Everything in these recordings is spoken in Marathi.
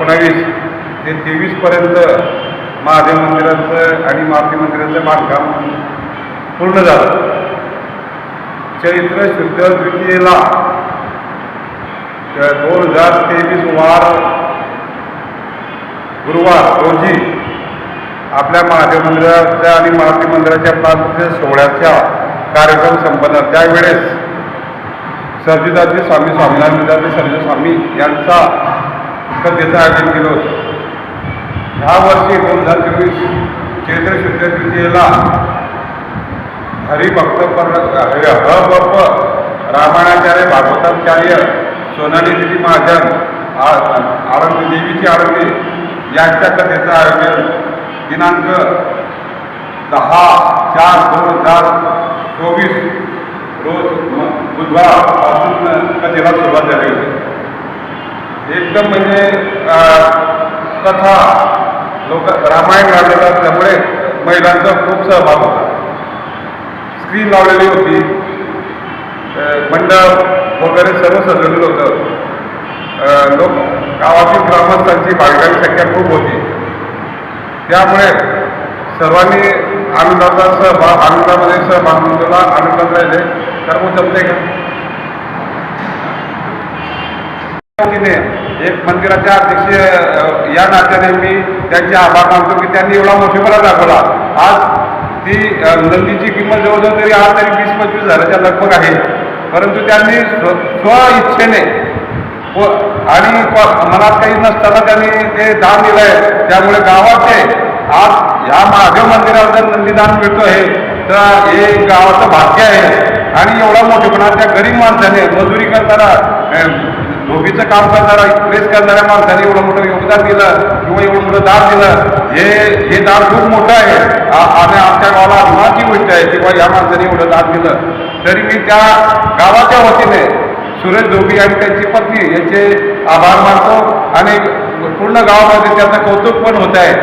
ते तेवीसपर्यंत महादेव मंदिराचं आणि मारुती मंदिराचं बांधकाम पूर्ण झालं. चैत्र शुद्ध द्वितीयेला दोन हजार तेवीस वार गुरुवार रोजी आपल्या महादेव मंदिराच्या आणि मारुती मंदिराच्या प्रार्थनेच्या सोहळ्याच्या कार्यक्रम संपन्न. त्यावेळेस सर्जिदाजी स्वामी स्वामीनाथदाजी सर्जी स्वामी यांचा कथेचं आयोजन केलं होतं. ह्या वर्षी दोन हजार चोवीस चैत्र शुद्ध तृतीयेला हरिभक्त पर हबप रामायणाचार्य भागवताचार्य सोनाली दिदी महाजन आ- देवीची आळंदी यांच्या कथेचं आयोजन. दिनांक दहा चार दोन हजार चोवीस रोज म- बुधवारपासून कथेला सुरुवात झाली होती. एकदम म्हणजे कथा लोक रामायण लावलेलं असल्यामुळे महिलांचा खूप सहभाग होता. स्क्रीन लावलेली होती. मंडप वगैरे सर्व सजवलेलं होतं. लोक गावातील ग्रामस्थांची भागीदारी संख्या खूप होती. त्यामुळे सर्वांनी आनंदाचा सहभाग आनंदामध्ये सहभाग नोंदवला आनंदात राहिले तर मग जमते का? एक मंदिराच्या अध्यक्ष या नात्याने मी त्यांचे आभार मानतो की त्यांनी एवढा मोठेपणा दाखवला. आज ती नंदीची किंमत जवळजवळ तरी आज तरी वीस पंचवीस हजाराच्या लगभग आहे. परंतु त्यांनी स्व स्व इच्छेने व आणि मनात काही नसताना त्यांनी ते दान दिलं आहे त्यामुळे गावाचे आज ह्या महादेव मंदिरावर जर नंदीदान मिळतो आहे तर हे गावाचं भाग्य आहे. आणि एवढा मोठेपणा त्या गरीब माणसाने मजुरी करताना अ, काम करणारा प्रेस करणाऱ्या माणसाने एवढं मोठं योगदान दिलं किंवा एवढं मोठं दान दिलं हे हे दान खूप मोठं आहे. आणि आमच्या गावाला अभिमानाची गोष्ट आहे किंवा या माणसाने एवढं दान दिलं. तरी मी त्या गावाच्या वतीने सुरेश धोबी आणि त्यांची पत्नी यांचे आभार मानतो आणि पूर्ण गावामध्ये त्याचं कौतुक पण होत आहे.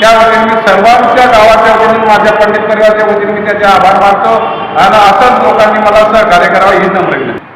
त्या वतीने मी सर्वांच्या गावाच्या वतीने माझ्या पंडित परिवाराच्या वतीने मी त्याचे आभार मानतो. आणि असंच लोकांनी मला सहकार्य करावं ही नम्र विनंती.